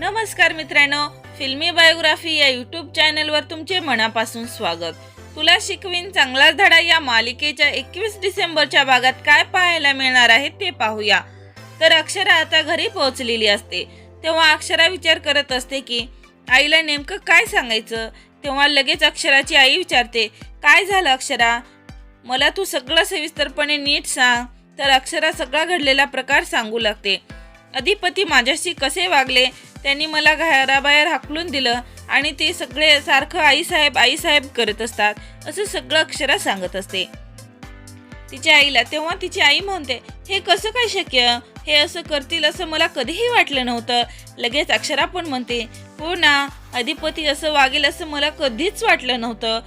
नमस्कार मित्रांनो फिल्मी बायोग्राफी या यूट्यूब चॅनलवर तुमचे मनापासून स्वागत. तुला शिकवीन चांगला धडा या मालिकेच्या एकवीस डिसेंबरच्या भागात काय पाहायला मिळणार आहे ते पाहूया. तर अक्षरा आता घरी पोहोचलेली असते. तेव्हा अक्षरा विचार करत असते की आईला नेमकं काय सांगायचं? तेव्हा लगेच अक्षराची आई विचारते काय झालं अक्षरा? मला तू सगळं सविस्तरपणे नीट सांग. तर अक्षरा सगळा घडलेला प्रकार सांगू लागते. अधिपती माझ्याशी कसे वागले त्यांनी मला घराबाहेर हाकलून दिलं आणि ते सगळे सारखं आईसाहेब आईसाहेब करत असतात असं सगळं अक्षरा सांगत असते. तिच्या आईला तेव्हा तिची आई म्हणते हे कसं काय शक्य? हे असं करतील असं मला कधीही वाटलं नव्हतं. लगेच अक्षरा पण म्हणते हो ना अधिपती असं वागेल असं मला कधीच वाटलं नव्हतं.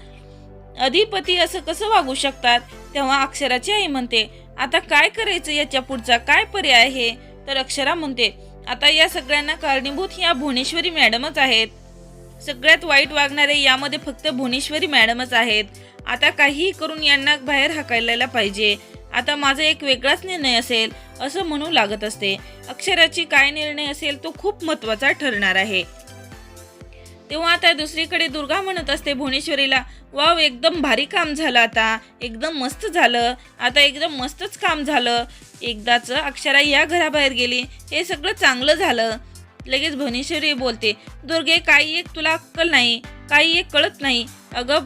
अधिपती असं कसं वागू शकतात? तेव्हा अक्षराची आई म्हणते आता काय करायचं याच्या पुढचा? काय पर्याय आहे? तर अक्षरा म्हणते आता या सगळ्यांना कारणीभूत ह्या भुवनेश्वरी मॅडमच आहेत. सगळ्यात वाईट वागणारे यामध्ये फक्त भुवनेश्वरी मॅडमच आहेत. आता काहीही करून यांना बाहेर हाकायला पाहिजे. आता माझा एक वेगळाच निर्णय असेल असं म्हणू लागत असते. अक्षराची काय निर्णय असेल तो खूप महत्त्वाचा ठरणार आहे. तेव्हा आता दुसरीकडे दुर्गा म्हणत असते भुवनेश्वरीला वाव एकदम भारी काम झालं आता. एकदम मस्त झालं. आता एकदम मस्तच काम झालं. एकदाच अक्षरा या घराबाहेर गेली. हे सगळं चांगलं झालं. लगेच भुवनेश्वरी बोलते दुर्गे काही एक तुला अक्कल नाही. काही एक कळत नाही. अगं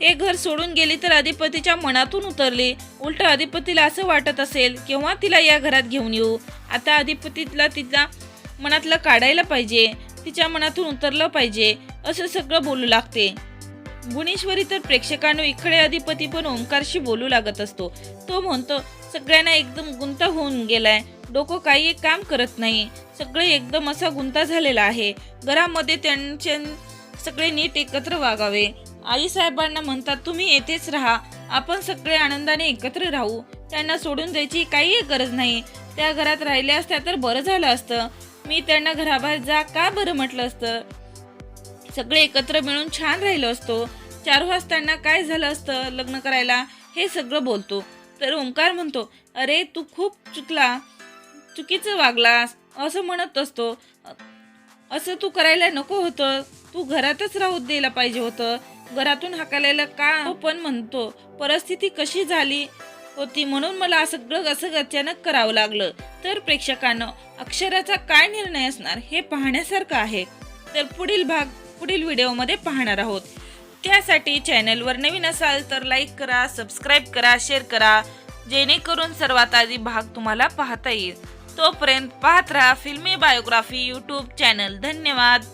हे घर सोडून गेली तर अधिपतीच्या मनातून उतरली. उलट अधिपतीला असं वाटत असेल केव्हा तिला या घरात घेऊन येऊ? आता अधिपतीला तिला मनातलं काढायला पाहिजे. तिच्या मनातून उतरलं पाहिजे असं सगळं बोलू लागते. गुणेश्वरी तर प्रेक्षकांनो इकडे अधिपती पण ओंकारशी बोलू लागत असतो. तो म्हणतो सगळ्यांना एकदम गुंता होऊन गेलाय. डोकं काही एक काम करत नाही. सगळे एकदम असा गुंता झालेला आहे. घरामध्ये त्यांचे सगळे नीट एकत्र वागावे. आई साहेबांना म्हणतात तुम्ही येथेच राहा. आपण सगळे आनंदाने एकत्र राहू. त्यांना सोडून द्यायची काही गरज नाही. त्या घरात राहिल्या असत्या तर बरं झालं असतं. मी त्यांना घराबाहेर जा का बरं म्हटलं असतं? सगळे एकत्र मिळून छान राहिलो असतो. चार वाजताना काय झालं असतं लग्न करायला? हे सगळं बोलतो. तर ओंकार म्हणतो अरे तू खूप चुकला चुकीचं वागलास. असं म्हणत असतो. असं तू करायला नको होतं. तू घरातच राहू द्यायला पाहिजे होतं. घरातून हाकालायला का? पण म्हणतो परिस्थिती कशी झाली? होती म्हणून मला सगळं असं अचानक करावं लागलं. तर प्रेक्षकांना अक्षराचा काय निर्णय असणार हे पाहण्यासारखं आहे. तर पुढील भाग पुढील व्हिडिओमध्ये पाहणार आहोत. त्यासाठी चॅनलवर नवीन असाल तर लाईक करा सबस्क्राईब करा शेअर करा. जेणेकरून सर्वात आधी भाग तुम्हाला पाहता येईल. तोपर्यंत पाहत राहा फिल्मी बायोग्राफी यूट्यूब चॅनल धन्यवाद.